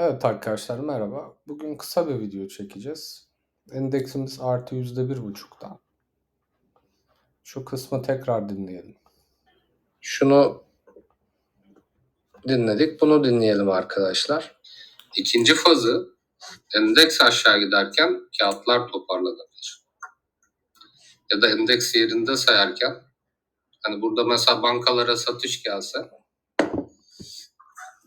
Evet arkadaşlar merhaba. Bugün kısa bir video çekeceğiz. Endeksimiz artı yüzde bir buçukta. Şu kısmı tekrar dinleyelim. Şunu dinledik. Bunu dinleyelim arkadaşlar. İkinci fazı endeks aşağı giderken kağıtlar toparlanabilir. Ya da endeks yerinde sayarken hani burada mesela bankalara satış gelse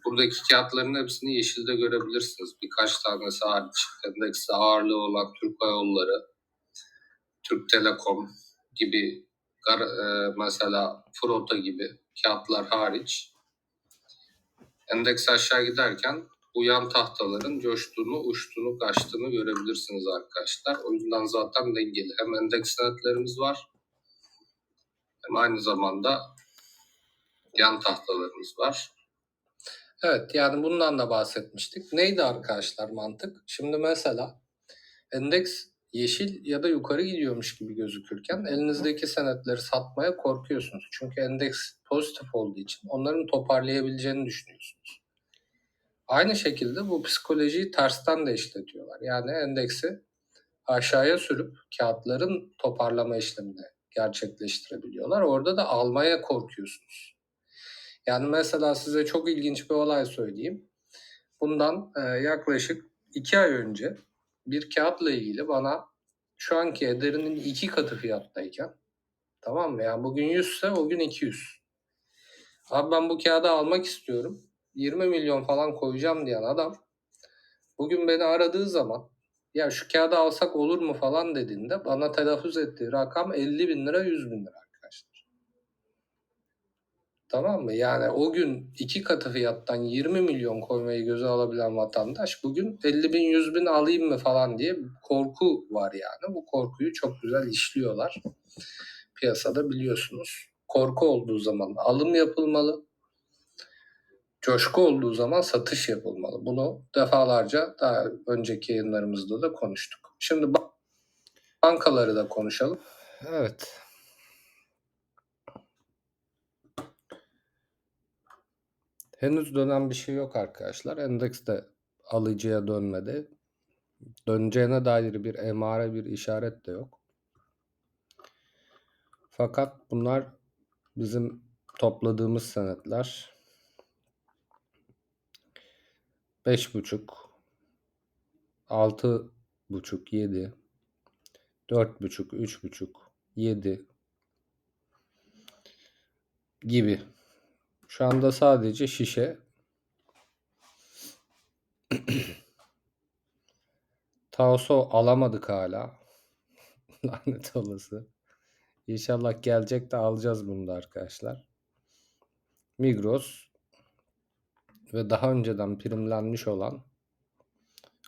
buradaki kağıtların hepsini yeşilde görebilirsiniz. Birkaç tanesi hariç. Endekste ağırlığı olan Türk Hava Yolları, Türk Telekom gibi e, mesela Frota gibi kağıtlar hariç endeks aşağı giderken uyan tahtaların coştuğunu, uçtuğunu, kaçtığını görebilirsiniz arkadaşlar. O yüzden zaten dengeli. Hem endeks senetlerimiz var hem aynı zamanda yan tahtalarımız var. Evet yani bundan da bahsetmiştik. Neydi arkadaşlar mantık? Şimdi mesela endeks yeşil ya da yukarı gidiyormuş gibi gözükürken elinizdeki senetleri satmaya korkuyorsunuz. Çünkü endeks pozitif olduğu için onların toparlayabileceğini düşünüyorsunuz. Aynı şekilde bu psikolojiyi tersten de işletiyorlar. Yani endeksi aşağıya sürüp kağıtların toparlama işlemini gerçekleştirebiliyorlar. Orada da almaya korkuyorsunuz. Yani mesela size çok ilginç bir olay söyleyeyim. Bundan e, yaklaşık iki ay önce bir kağıtla ilgili bana şu anki ederinin iki katı fiyattayken tamam mı? Yani bugün 100 ise o gün 200. Abi ben bu kağıdı almak istiyorum. 20 milyon falan koyacağım diyen adam bugün beni aradığı zaman ya şu kağıdı alsak olur mu falan dediğinde bana telaffuz ettiği rakam 50 bin lira 100 bin lira. Tamam mı? Yani o gün iki katı fiyattan 20 milyon koymayı göze alabilen vatandaş bugün 50 bin 100 bin alayım mı falan diye korku var yani. Bu korkuyu çok güzel işliyorlar. Piyasada biliyorsunuz. Korku olduğu zaman alım yapılmalı. Coşku olduğu zaman satış yapılmalı. Bunu defalarca daha önceki yayınlarımızda da konuştuk. Şimdi bankaları da konuşalım. Evet. Henüz dönen bir şey yok arkadaşlar. Endeks de alıcıya dönmedi. Döneceğine dair bir emare, bir işaret de yok. Fakat bunlar bizim topladığımız senetler. 5.5 6.5 7 4.5 3.5 7 gibi şu anda sadece şişe. Taoso alamadık hala. Lanet olası. İnşallah gelecek de alacağız bunu da arkadaşlar. Migros ve daha önceden primlenmiş olan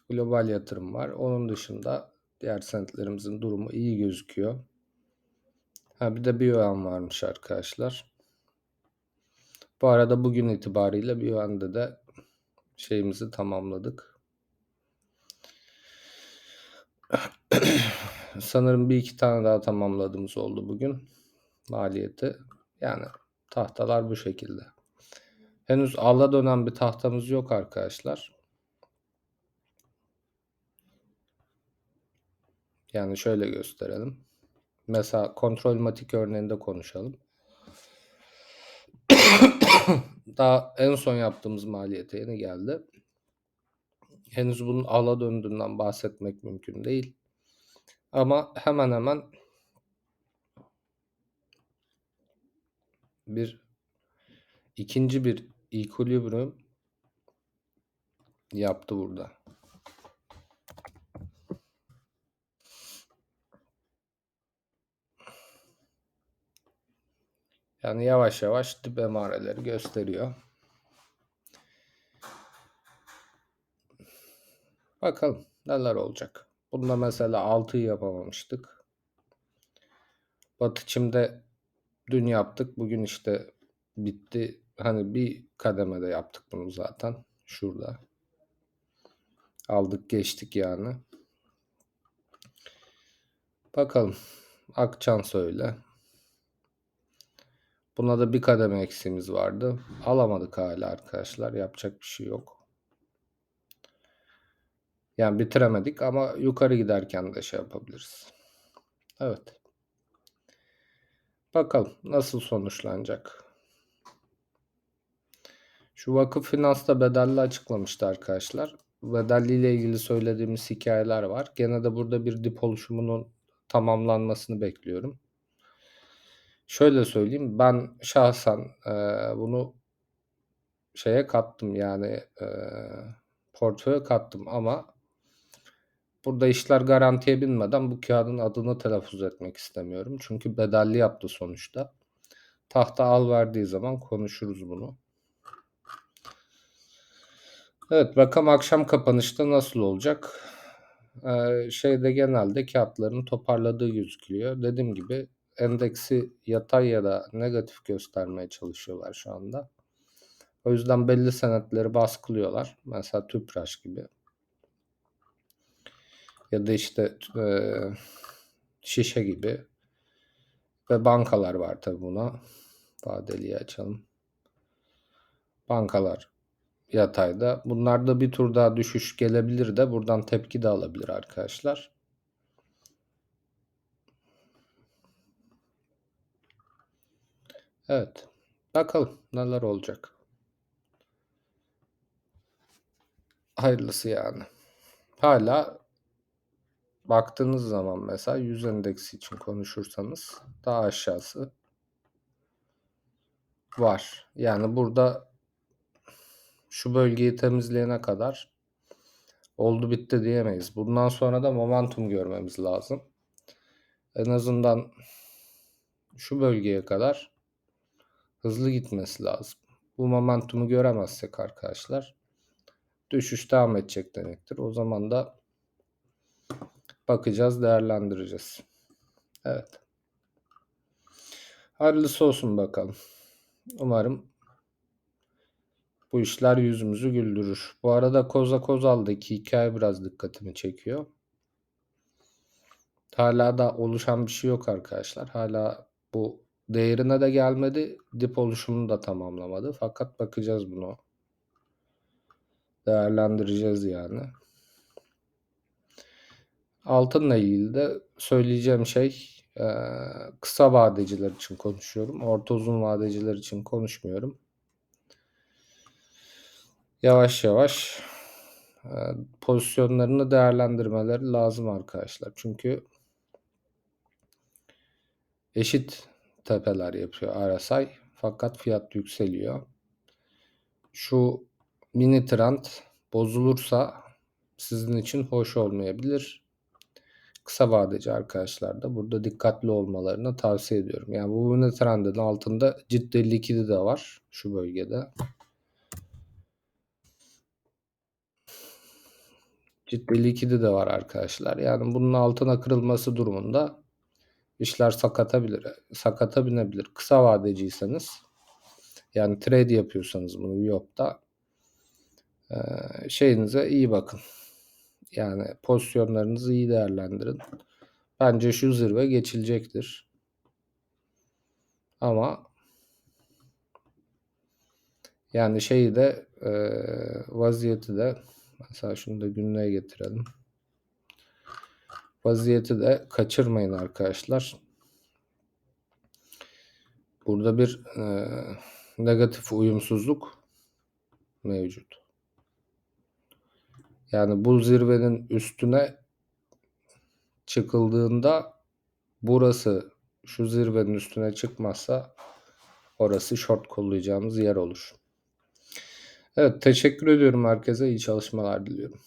global yatırım var. Onun dışında diğer senetlerimizin durumu iyi gözüküyor. Ha bir de Bioan varmış arkadaşlar. Bu arada bugün itibariyle bir yönde de şeyimizi tamamladık. Sanırım bir iki tane daha tamamladığımız oldu bugün maliyeti. Yani tahtalar bu şekilde. Henüz ala dönen bir tahtamız yok arkadaşlar. Yani şöyle gösterelim. Mesela kontrol matik örneğinde konuşalım. Daha en son yaptığımız maliyete yeni geldi. Henüz bunun ala döndüğünden bahsetmek mümkün değil. Ama hemen hemen bir ikinci bir equilibrium yaptı burada. Yani yavaş yavaş dip emareleri gösteriyor. Bakalım neler olacak. Bunda mesela 6'yı yapamamıştık. Batı çimde dün yaptık. Bugün işte bitti. Hani bir kademede yaptık bunu zaten. Şurada. Aldık geçtik yani. Bakalım. Akçan söyle. Buna da bir kademe eksiğimiz vardı. Alamadık hala arkadaşlar. Yapacak bir şey yok. Yani bitiremedik ama yukarı giderken de şey yapabiliriz. Evet. Bakalım nasıl sonuçlanacak. Şu vakıf finansta bedelli açıklamıştı arkadaşlar. Bedelli ile ilgili söylediğimiz hikayeler var. Gene de burada bir dip oluşumunun tamamlanmasını bekliyorum. Şöyle söyleyeyim ben şahsen e, bunu şeye kattım yani e, portföye kattım ama burada işler garantiye binmeden bu kağıdın adını telaffuz etmek istemiyorum. Çünkü bedelli yaptı sonuçta. Tahta al verdiği zaman konuşuruz bunu. Evet bakalım akşam kapanışta nasıl olacak? Ee, şeyde genelde kağıtların toparladığı gözüküyor. Dediğim gibi endeksi yatay ya da negatif göstermeye çalışıyorlar şu anda. O yüzden belli senetleri baskılıyorlar. Mesela Tüpraş gibi. Ya da işte e, şişe gibi. Ve bankalar var tabi buna. Vadeliyi açalım. Bankalar yatayda. Bunlarda bir tur daha düşüş gelebilir de buradan tepki de alabilir arkadaşlar. Evet. Bakalım neler olacak. Hayırlısı yani. Hala baktığınız zaman mesela 100 endeksi için konuşursanız daha aşağısı var. Yani burada şu bölgeyi temizleyene kadar oldu bitti diyemeyiz. Bundan sonra da momentum görmemiz lazım. En azından şu bölgeye kadar hızlı gitmesi lazım. Bu momentumu göremezsek arkadaşlar düşüş devam edecek demektir. O zaman da bakacağız, değerlendireceğiz. Evet. Hayırlısı olsun bakalım. Umarım bu işler yüzümüzü güldürür. Bu arada Koza Kozal'daki hikaye biraz dikkatimi çekiyor. Hala da oluşan bir şey yok arkadaşlar. Hala bu değerine de gelmedi. Dip oluşumunu da tamamlamadı. Fakat bakacağız bunu. Değerlendireceğiz yani. Altınla ilgili de söyleyeceğim şey kısa vadeciler için konuşuyorum. Orta uzun vadeciler için konuşmuyorum yavaş yavaş e, pozisyonlarını değerlendirmeleri lazım arkadaşlar. Çünkü eşit tepeler yapıyor RSI fakat fiyat yükseliyor. Şu mini trend bozulursa sizin için hoş olmayabilir. Kısa vadeci arkadaşlar da burada dikkatli olmalarını tavsiye ediyorum. Yani bu mini trendin altında ciddi likidi de var şu bölgede. ciddi likidi de var arkadaşlar. Yani bunun altına kırılması durumunda işler sakatabilir, sakata binebilir. Kısa vadeciyseniz yani trade yapıyorsanız bunu Yop'ta e, şeyinize iyi bakın. Yani pozisyonlarınızı iyi değerlendirin. Bence şu zirve geçilecektir. Ama yani şeyi de e, vaziyeti de Mesela şunu da günlüğe getirelim. Vaziyeti de kaçırmayın arkadaşlar. Burada bir e, negatif uyumsuzluk mevcut. Yani bu zirvenin üstüne çıkıldığında burası şu zirvenin üstüne çıkmazsa orası short kollayacağımız yer olur. Evet teşekkür ediyorum herkese. İyi çalışmalar diliyorum.